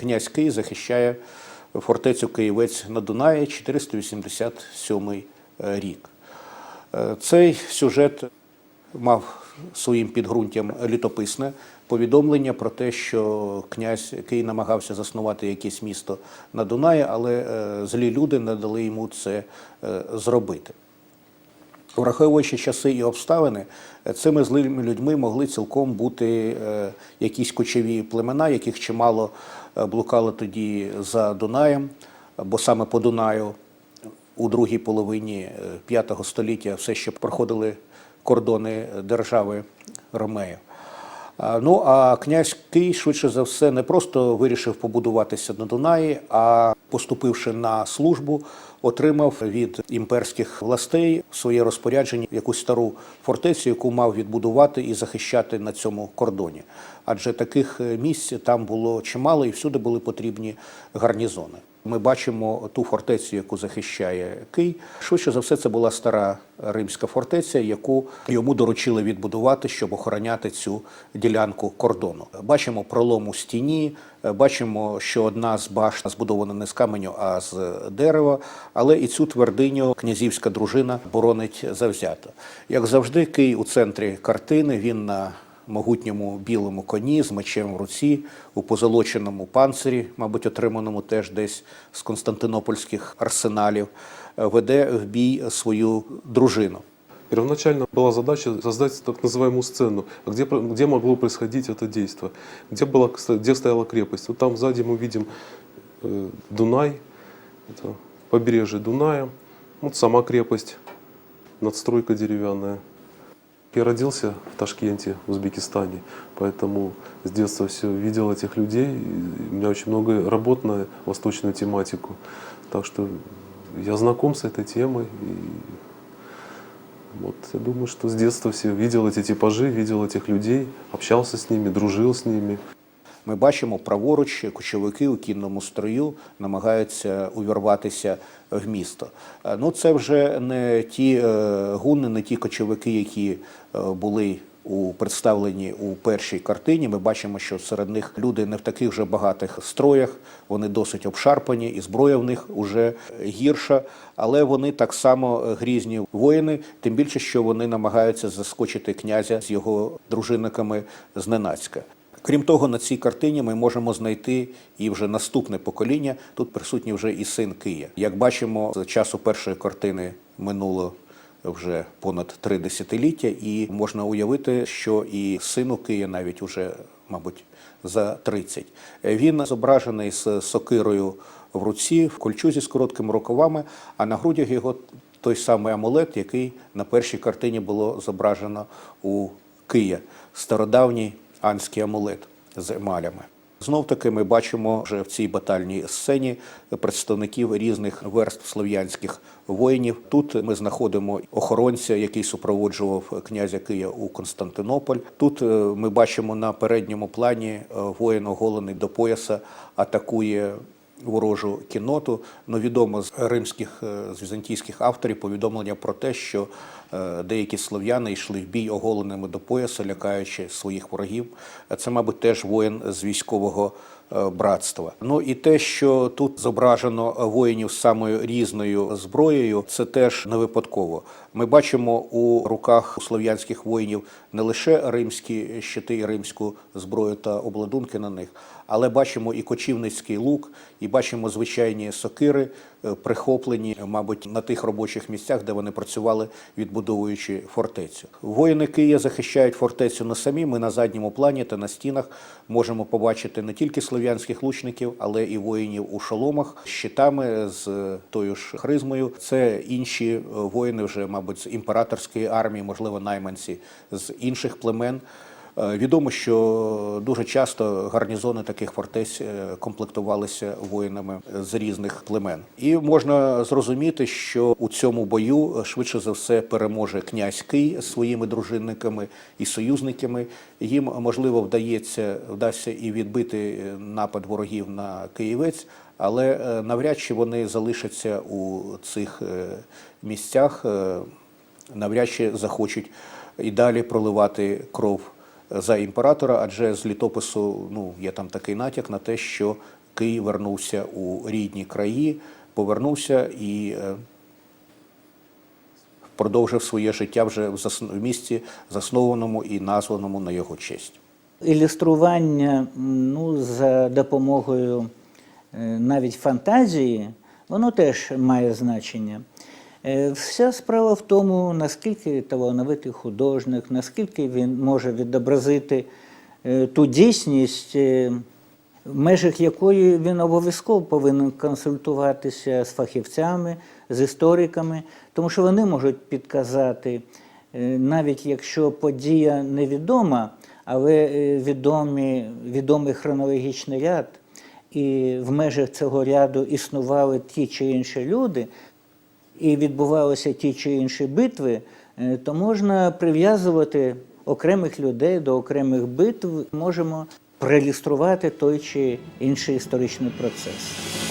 князь Кий захищає фортецю Києвець на Дунаї 487 рік. Е, Цей сюжет мав своїм підґрунтям літописне повідомлення про те, що князь Кий намагався заснувати якесь місто на Дунаї, але е, злі люди не дали йому це е, зробити. Враховуючи часи і обставини, е, цими злими людьми могли цілком бути е, якісь кочові племена, яких чимало е, блукало тоді за Дунаєм, бо саме по Дунаю у другій половині V століття все ще проходили кордони держави Ромеїв. Ну а князь Кий, швидше за все, не просто вирішив побудуватися на Дунаї, а поступивши на службу, отримав від імперських властей своє розпорядження якусь стару фортецю, яку мав відбудувати і захищати на цьому кордоні. Адже таких е, місць там було чимало, і всюди були потрібні гарнізони. Ми бачимо ту фортецю, яку захищає Кий. Швидше за все, це була стара римська фортеця, яку йому доручили відбудувати, щоб охороняти цю ділянку кордону. Бачимо пролом у стіні, бачимо, що одна з башт збудована не з каменю, а з дерева. Але і цю твердиню князівська дружина боронить завзято. Як завжди, Кий у центрі картини. Він на могутньому білому коні з мечем в руці, у позолоченому панцирі, мабуть, отриманому теж десь з константинопольських арсеналів, е, веде в бій свою дружину. Первоначально была задача создать так называемую сцену, где, про- где могло происходить это действие, где, была, кста- где стояла крепость. Вот там сзади мы видим э, Дунай, это побережье Дуная, вот сама крепость, надстройка деревянная. Я родился в Ташкенте, в Узбекистане, поэтому с детства все видел этих людей. и У меня очень много работ на восточную тематику, так что я знаком с этой темой. И вот я думаю, что с детства все видел эти типажи, видел этих людей, общался с ними, дружил с ними. Ми бачимо праворуч кочовики у кінному строю намагаються увірватися в місто. Е, Ну, це вже не ті е, гуни, не ті кочовики, які е, були у представленні у першій картині. Ми бачимо, що серед них люди не в таких же багатих строях, вони досить обшарпані, і зброя в них уже гірша, але вони так само грізні воїни, тим більше, що вони намагаються заскочити князя з його дружинниками зненацька. Крім того, на цій картині ми можемо знайти і вже наступне покоління. Тут присутній вже і син Кия. Як бачимо, з часу першої картини минуло вже понад три десятиліття, і можна уявити, що і сину Кия навіть уже, мабуть, за 30. Він зображений з сокирою в руці, в кольчузі з короткими рукавами, а на грудях його той самий амулет, який на першій картині було зображено у Кия, стародавній анський амулет з емалями. Знов таки ми бачимо вже в цій батальній сцені представників різних верств слов'янських воїнів. Тут ми знаходимо охоронця, який супроводжував князя Кия у Константинополь. Тут е, ми бачимо на передньому плані е, воїн оголений до пояса, атакує ворожу кінноту. Ну, відомо з римських е, з візантійських авторів повідомлення про те, що деякі слов'яни йшли в бій оголеними до пояса, лякаючи своїх ворогів. Е, Це, мабуть, теж воїн з військового е, братства. Ну і те, що тут зображено воїнів з самою різною зброєю, це теж не випадково. Ми бачимо у руках слов'янських воїнів не лише римські щити і римську зброю та обладунки на них, але бачимо і кочівницький лук, і бачимо звичайні сокири, е, прихоплені, мабуть, на тих робочих місцях, де вони працювали, відбудовуючи фортецю. Воїни Кия захищають фортецю не самі. Ми на задньому плані та на стінах можемо побачити не тільки слов'янських лучників, але і воїнів у шоломах щитами з е, тою ж хризмою. Це інші е, воїни, вже, мабуть, з імператорської армії, можливо, найманці з інших племен. Е, Відомо, що дуже часто гарнізони таких фортець е, комплектувалися воїнами з різних племен. І можна зрозуміти, що у цьому бою е, швидше за все переможе князь Кий своїми дружинниками і союзниками. Їм можливо вдається вдасться і відбити напад ворогів на Києвець, але навряд чи вони залишаться у цих місцях, навряд чи захочуть і далі проливати кров за імператора, адже з літопису ну, є там такий натяк на те, що Кий вернувся у рідні краї, повернувся і е, продовжив своє життя вже в місті, заснованому і названому на його честь. ілюстрування ну, за допомогою е, навіть фантазії, воно теж має значення. Е, Вся справа в тому, наскільки талановитий художник, наскільки він може відобразити е, ту дійсність, е, в межах якої він обов'язково повинен консультуватися з фахівцями, з істориками, тому що вони можуть підказати, навіть якщо подія невідома, але відомі, відомий хронологічний ряд, і в межах цього ряду існували ті чи інші люди, і відбувалися ті чи інші битви, е, то можна прив'язувати окремих людей до окремих битв, можемо проілюструвати той чи інший історичний процес.